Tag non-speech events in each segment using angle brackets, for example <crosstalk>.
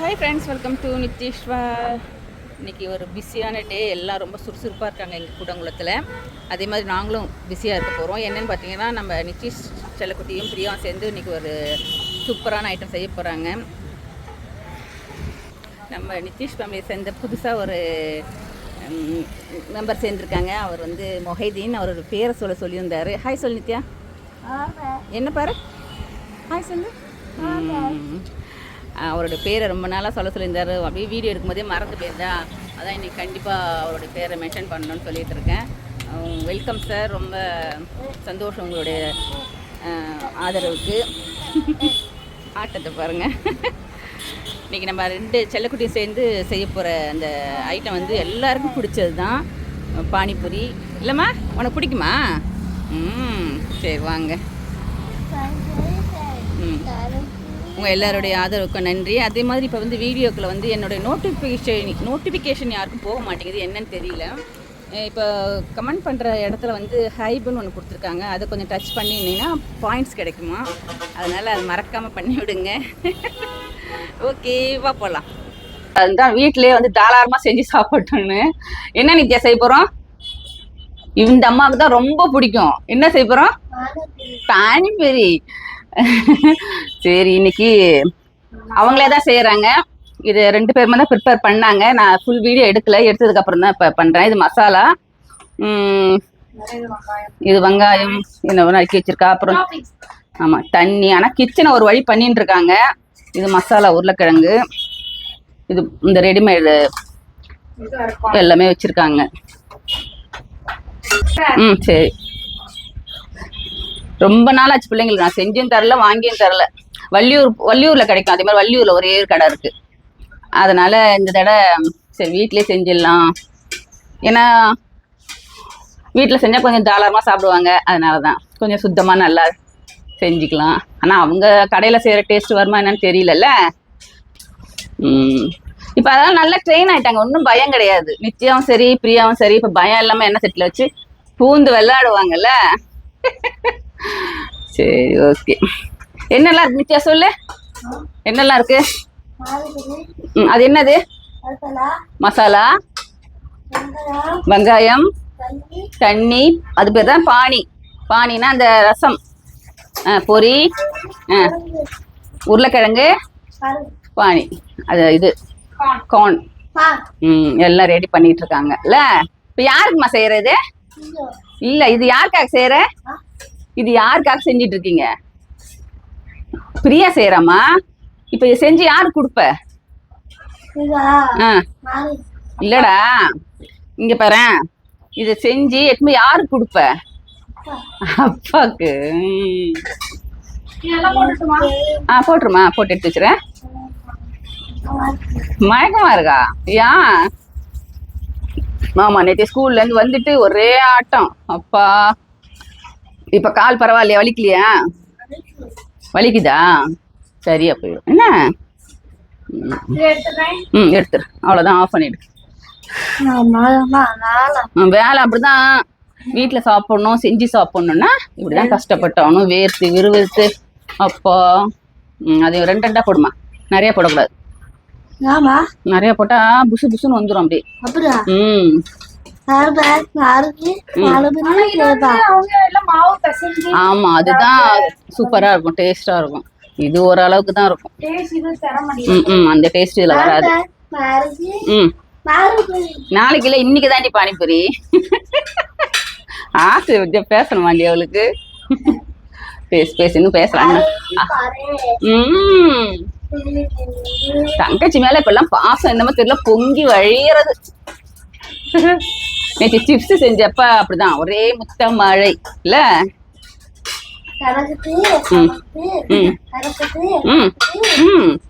Hi friends welcome to நித்தீஸ்வா இன்னைக்கு ஒரு பிஸியான டே எல்லாம் ரொம்ப சுறுசுறுப்பாக இருக்காங்க எங்கள் கூடங்குளத்தில். அதே மாதிரி நாங்களும் பிஸியாக இருக்க போகிறோம் என்னென்னு பார்த்தீங்கன்னா நம்ம நித்தீஷ் செல்லக்குட்டியும் பிரியாவும் சேர்ந்து இன்னைக்கு ஒரு சூப்பரான ஐட்டம் செய்ய போகிறாங்க நம்ம நித்தீஷ் ஃபேமிலியை சேர்ந்த புதுசாக ஒரு மெம்பர் சேர்ந்துருக்காங்க. அவர் வந்து மொஹைதீன். அவரோட பேரை சொல்ல சொல்லியிருந்தார். ஹாய் சொல் நித்யா. என்ன பாரு? ஹாய் சொல்லு. அவரோட பேரை ரொம்ப நாளாக சொல்ல சொல்லியிருந்தாரு. அப்படியே வீடியோ எடுக்கும்போதே மறந்து போயிருந்தா. அதான் இன்னைக்கு கண்டிப்பாக அவரோட பேரை மென்ஷன் பண்ணணும்னு சொல்லிட்டு இருக்கேன். வெல்கம் சார் ரொம்ப சந்தோஷம் உங்களுடைய ஆதரவுக்கு. ஆட்டத்தை பாருங்கள் இன்றைக்கி நம்ம ரெண்டு செல்லக்குட்டியும் சேர்ந்து செய்ய போகிற அந்த ஐட்டம் வந்து எல்லாருக்கும் பிடிச்சது தான் பானிபூரி. இல்லைம்மா உனக்கு பிடிக்குமா? ம் சரி வாங்க. ம். உங்கள் எல்லாருடைய ஆதரவுக்கும் நன்றி. அதே மாதிரி இப்போ வந்து வீடியோக்கில் வந்து என்னுடைய நோட்டிஃபிகேஷன் நோட்டிஃபிகேஷன் யாருக்கும் போக மாட்டேங்குது என்னன்னு தெரியல. இப்போ கமெண்ட் பண்ணுற இடத்துல வந்து ஹைப்னு ஒன்று கொடுத்துருக்காங்க. அதை கொஞ்சம் டச் பண்ணினீங்கன்னா பாயிண்ட்ஸ் கிடைக்குமா? அதனால் அது மறக்காமல் பண்ணி விடுங்க. ஓகே வா போகலாம் அதுதான் வீட்டிலே வந்து தாராளமாக செஞ்சு சாப்பிட்டோன்னு என்ன நித்யா செய்ய போகிறோம் இந்த அம்மாவுக்கு தான் ரொம்ப பிடிக்கும். என்ன செய்ய போகிறோம் பானிபூரி. <laughs> சரி இன்னைக்கு அவங்களே தான் செய்யறாங்க இது ரெண்டு பேருமே தான் ப்ரிப்பேர் பண்ணாங்க. நான் ஃபுல் வீடியோ எடுக்கல. எடுத்ததுக்கு அப்புறம் தான் இப்போ பண்றேன். இது மசாலா. இது வெங்காயம் என்ன அடுக்கி வச்சிருக்கா. அப்புறம் ஆமா தண்ணி. ஆனா கிச்சனை ஒரு வழி பண்ணிட்டு இருக்காங்க. இது மசாலா உருளைக்கிழங்கு. இது இந்த ரெடிமேடு எல்லாமே வச்சிருக்காங்க. ம் சரி. ரொம்ப நாள் ஆச்சு பிள்ளைங்களுக்கு. நான் செஞ்சும் தரல வாங்கியும் தரல. வள்ளியூர் வள்ளியூர்ல கிடைக்கும். அதே மாதிரி வள்ளியூர்ல ஒரே ஒரு கடை இருக்கு. அதனால இந்த தடவை சரி வீட்லயே செஞ்சிடலாம். ஏன்னா வீட்டில் செஞ்சால் கொஞ்சம் தாராளமாக சாப்பிடுவாங்க. அதனால தான் கொஞ்சம் சுத்தமாக நல்லா செஞ்சுக்கலாம். ஆனால் அவங்க கடையில் செய்கிற டேஸ்ட் வருமா என்னன்னு தெரியலல்ல. இப்போ அதெல்லாம் நல்லா ட்ரெயின் ஆகிட்டாங்க ஒன்றும் பயம் கிடையாது. நித்யாவும் சரி பிரியாவும் சரி. இப்போ பயம் இல்லாமல் என்ன செட்டில் வச்சு பூந்து விளையாடுவாங்கல்ல. சரி ஓகே என்னெல்லாம் இருக்கு நித்யா சொல்லு. என்னெல்லாம் இருக்கு? அது என்னது? மசாலா. வெங்காயம். தண்ணி. அது பேர் தான் பானி பானினா அந்த ரசம். பொரி. உருளைக்கிழங்கு. பானி அது இது. கார்ன் ம் எல்லாம் ரெடி பண்ணிட்டு இருக்காங்கல்ல இப்போ யாருக்குமா செய்யறது? இல்ல இது யாருக்காக செய்யற? இது யாருக்காக செஞ்சிட்டு இருக்கீங்க பிரியா செய்யறாமா இப்ப செஞ்சு யாருக்கு கொடுப்ப? இல்லடா. இங்க பாரு இத செஞ்சு எட்டுமே யாருக்கு கொடுப்ப? அப்பாக்கு. ஆ போட்டுருமா போட்டு எடுத்து வச்சுறேன். மயக்கமா இருக்கா? ஏன் ஆமா நேற்று ஸ்கூல்ல இருந்து வந்துட்டு ஒரே ஆட்டம். அப்பா. இப்ப கால் பரவாயில்லையா? வலிக்கலையா? வலிக்குதா? சரியா போயிடும். என்ன? ம். ம் எடுத்துரு. அவ்வளோதான் ஆஃப் பண்ணிடு. வேலை அப்படிதான். வீட்டில் சாப்பிடணும் செஞ்சு சாப்பிடணும்னா இப்படிதான் கஷ்டப்பட்டவனும் வேர்த்து விறுவிறுத்து அப்பா. அது ரெண்டு ரெண்டா போடுமா? நிறைய போடக்கூடாது. நிறைய போட்டா புசு புசுன்னு வந்துடும் அப்படியா? ம். ஆமா அதுதான் சூப்பரா இருக்கும் டேஸ்டா இருக்கும். இது ஓரளவுக்கு தான் இருக்கும். ம் அந்த டேஸ்ட் இதுல வராது. ம். நாளைக்கு. இல்லை இன்னைக்கு தாண்டி பானிபூரி. ஆசை வச்சு பேசணுமாண்டி அவளுக்கு? பேசு பேசு இன்னும் பேசலாம்? ம். தங்கச்சி மேல இப்பெல்லாம் பாசம் என்னமோ தெரியல பொங்கி வழியறது. நேற்று சிப்ஸ் செஞ்சப்ப அப்படிதான். ஒரே முத்த மழை. இல்ல? கணக்குக்கு ம். ம். கணக்குக்கு ம். ம்.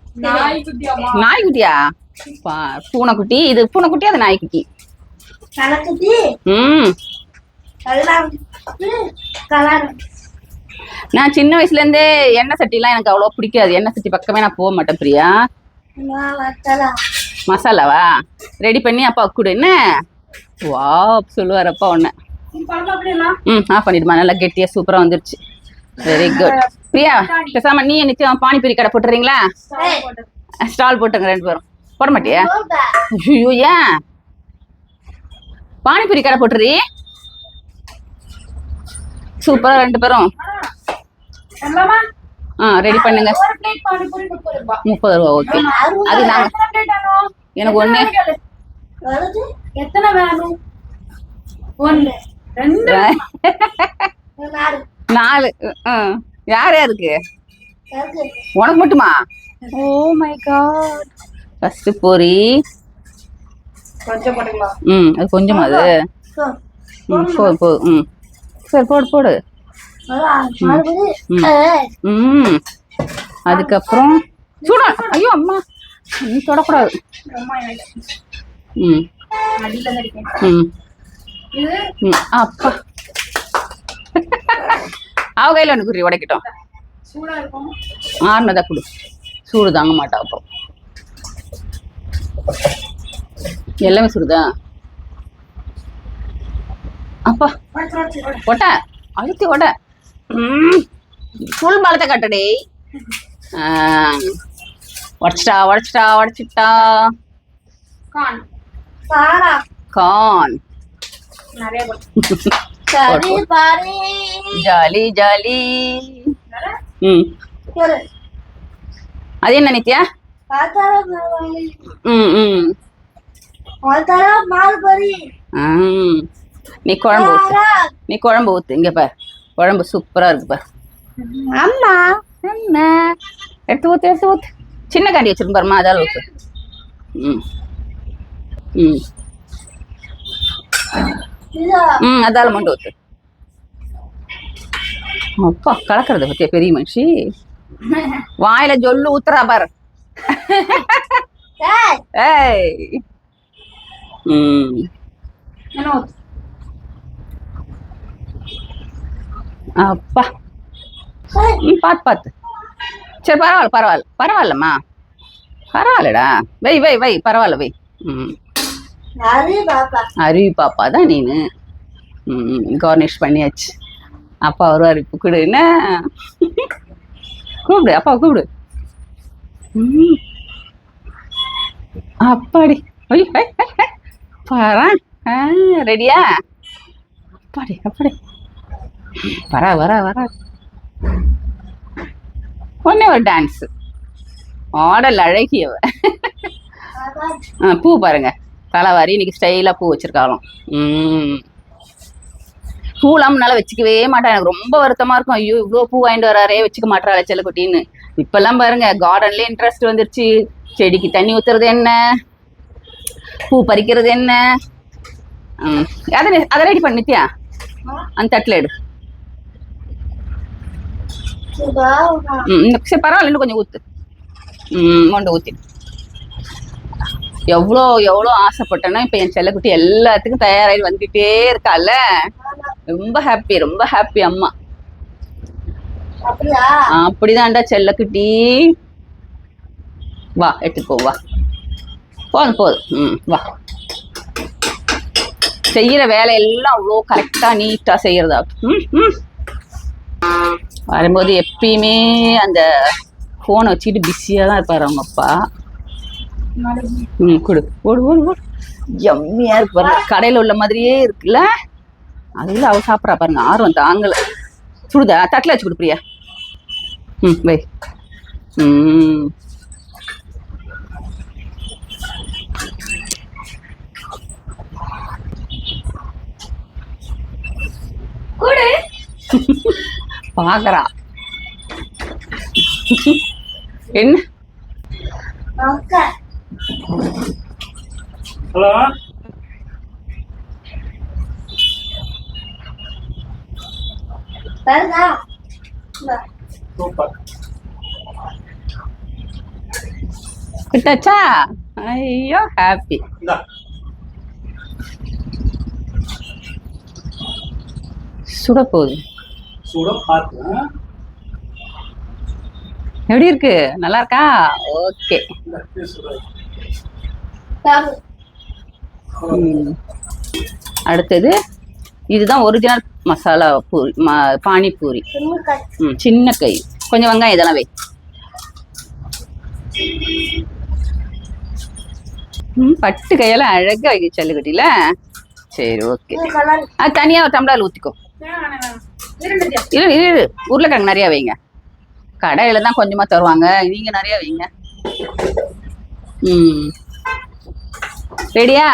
நாய்க்குட்டியா? பூனைக்குட்டி. இது பூனைக்குட்டி அது நாய்க்குட்டி. நான் சின்ன வயசுல இருந்தே எண்ணெய் சட்டிலாம் எனக்கு அவ்வளோ பிடிக்காது. எண்ணெய் சட்டி பக்கமே நான் போக மாட்டேன் பிரியா. மசாலாவா? ரெடி பண்ணி அப்பா கொடு. என்ன? வா சொல்லுவார் அப்பா ஒன்று ம் ஆஃப் பண்ணிடுமா நல்லா கெட்டியாக சூப்பராக வந்துருச்சு. வெரி குட் பிரியா பேசாம நீ நிச்சயம் பானிபூரி கடை போட்டுறீங்களா? ஸ்டால் போட்டுங்க ரெண்டு பேரும். போட மாட்டியா? ஐயோ ஏன்? பானிபூரி கடை போட்டுறீ. சூப்பரா ரெண்டு பேரும். ஆ ரெடி பண்ணுங்க. ஒரு பிளேட் பானிபூரி முப்பது ரூபா. ஓகே. அது நாங்க எத்தனை பிளேட் வேணும்? எனக்கு ஒண்ணு. வருது எத்தனை வேணும்? ஒண்ணு ரெண்டு. நாலு. யார் யாருக்கு? உனக்கு மட்டுமா? Oh my God. ஃபர்ஸ்ட் பொரி கொஞ்சம் போட்டுக்கலாம். ம் அது கொஞ்சமா அது. ம் போடு போடு ம். சரி போடு போடு. ம் அதுக்கப்புறம் சூடா. ஐயோ அம்மா. நீ தொடக்கூடாது. ம். அப்பா அவ கையில் ஒன்று குறி உடைக்கட்டும் ஆறுனதா கொடு சூடு தாங்க மாட்டா அப்புறம் எல்லாமே சுடுதா அப்பா. ஒட்ட அழுத்தி ஒட்ட ஃபுல் பலத்தை கட்டடே உடச்சிட்டா உடச்சிட்டா உடச்சிட்டா கான் சாரா. கான். Jolly jolly? ம். சரி. அது என்ன நித்யா? ம் ம். நீ குழம்பு ஊத்து. நீ குழம்பு ஊத்து. இங்க பார். குழம்பு சூப்பரா இருக்கு பார். அம்மா. என்ன எடுத்து ஊத்து எடுத்து ஊத்து. சின்ன காண்டி வச்சிருக்கும் பாருமா அதால ஊத்து. ம். ம் ம் அதால மட்டும் ஊத்து அப்பா கலக்கிறது பத்தியா பெரிய மனுஷி வாயில ஜொல்லு ஊத்துறா பாரு ஏய் அப்பா ஏய், ம் பார்த்து பார்த்து சரி பரவாயில்ல பரவாயில்ல பரவாயில்லம்மா பரவாயில்லடா வை வை வை பரவாயில்ல வை ம் அருவி பாப்பா தான் நீனு. ம் கார்னிஷ் பண்ணியாச்சு. அப்பா வருவார் இப்போ கூடு. என்ன? கூப்பிடு அப்பா கூப்பிடு. அப்பாடி. பாரா ரெடியா? அப்பாடி அப்பாடி. வரா வரா வரா. ஒன்னே ஒரு டான்ஸு ஆடல் அழகியவ. பூ பாருங்க. தலைவாரி இன்னைக்கு ஸ்டைலாக பூ வச்சிருக்காளாம். ம் பூலாம் முன்னால வச்சுக்கவே மாட்டேன் எனக்கு ரொம்ப வருத்தமா இருக்கும். ஐயோ இவ்வளோ பூ வாங்கிட்டு வராரே வச்சுக்க மாட்டாளே செல்லக்குட்டின்னு. இப்பெல்லாம் பாருங்க கார்டன்ல இன்ட்ரெஸ்ட் வந்துருச்சு. செடிக்கு தண்ணி ஊத்துறது என்ன? பூ பறிக்கிறது என்ன? அதை அதை ரெடி பண்ணிட்டியா? அந்த தட்டில் எடு. சரி பரவாயில்ல இன்னும் கொஞ்சம் ஊத்து. ம் கொண்டு ஊத்தி. எவ்வளோ எவ்வளோ ஆசைப்பட்டேன்னா இப்போ என் செல்லக்குட்டி எல்லாத்துக்கும் தயாராகி வந்துட்டே இருக்கால ரொம்ப ஹாப்பி ரொம்ப ஹாப்பி அம்மா. அப்படிதான்டா செல்லக்குட்டி. வா எடுத்துக்கோ வா. போதும் போதும். ம் வா. செய்யற வேலையெல்லாம் அவ்வளோ கரெக்டாக நீட்டாக செய்யறதா. ம் ம். வரும்போது எப்பயுமே அந்த ஃபோனை வச்சுக்கிட்டு பிஸியாக தான் இருப்பார் அவங்க அப்பா. ம் கொடு. ஓடு ஓடு ஓடு. எம்மியாக இருக்கு பாருங்க. கடையில் உள்ள மாதிரியே இருக்குல்ல? அதுல அவ சாப்பிட்றா பாருங்க. ஆர்வம் தாங்கல சுடுதா? தட்டில் வச்சு கொடு பிரியா ம் வை. ம். கூடு. பார்க்கறா என்ன ஹலோ கிட்டாச்சா? ஐயோ ஹாப்பி இந்தா. சுட போகுது. சூட பார்த்து ஆ? எப்படி இருக்கு? நல்லா இருக்கா? ஓகே இந்தா, இது சுடு. பாரு. ம். அடுத்தது இதுதான் ஒரிஜினல் மசாலா பூரி பானிபூரி. சின்ன கை. ம் சின்ன கை. கொஞ்சம் வெங்காயம் இதெல்லாம் வை. ம் பட்டு கையெல்லாம் அழகா வைக்க சல்லுக்கட்டில சரி ஓகே. ஆ அது தனியாக ஒரு டம்ளால் ஊற்றிக்கோ வேணாம் இரு இரு இரு. உருளைக்கிழங்கு நிறையா வைங்க. கடையில் தான் கொஞ்சமாக தருவாங்க. நீங்கள் நிறையா வைங்க. ம். ரெடியா?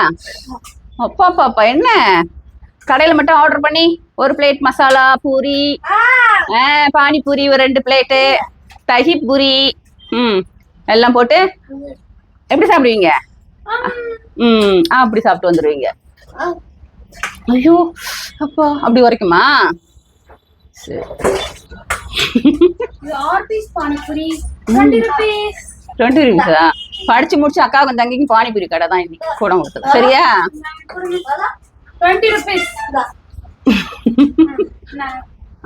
அப்பா பாப்பா என்ன? கடையில் மட்டும் ஆர்டர் பண்ணி ஒரு பிளேட் மசாலா பூரி பானிபூரி ஒரு ரெண்டு பிளேட்டு தஹி பூரி ம் எல்லாம் போட்டு எப்படி சாப்பிடுவீங்க? ம் ஆ அப்படி சாப்பிட்டு வந்துடுவீங்க ஐயோ அப்பா அப்படி வரைக்குமா சரி. டுவெண்ட்டி ருபீஸா படிச்சு முடிச்சு அக்காவுக்கும் தங்கிக்கும் பானிபூரி கடை தான் இன்னைக்கு கூட கொடுத்தது. சரியா?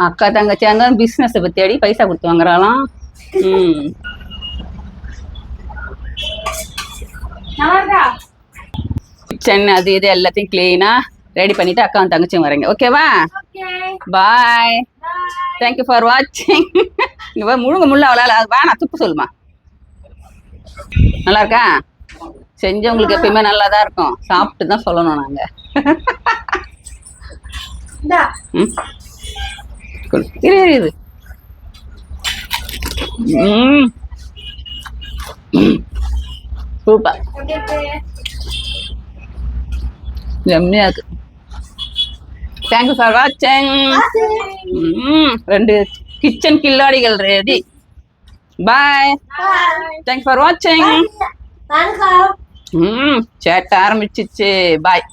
அக்கா தங்கச்சி அங்க பிசினஸ் அடி பைசா கொடுத்து வாங்குறாளாம். ம். கிச்சன் அது இது எல்லாத்தையும் கிளீனா ரெடி பண்ணிட்டு அக்காவும் தங்கச்சியும் வரீங்க. ஓகேவா ஓகே பாய் தேங்க்யூ ஃபார் வாட்சிங் இங்க முழுங்க முள்ள அவளால. வேணாம் துப்பு சொல்லுமா? நல்லா இருக்கா செஞ்சவங்களுக்கு எப்பயுமே நல்லா தான் இருக்கும். சாப்பிட்டு தான் சொல்லணும் நாங்க. ம். சூப்பர். எப்படி இருக்கு. தேங்க்யூ ஃபார் வாட்சிங் ரெண்டு kitchen கில்லாடிகள் ready bye thank you for வாட்சிங் வணக்கம் ம் சேட்ட ஆரம்பிச்சிச்சு பாய்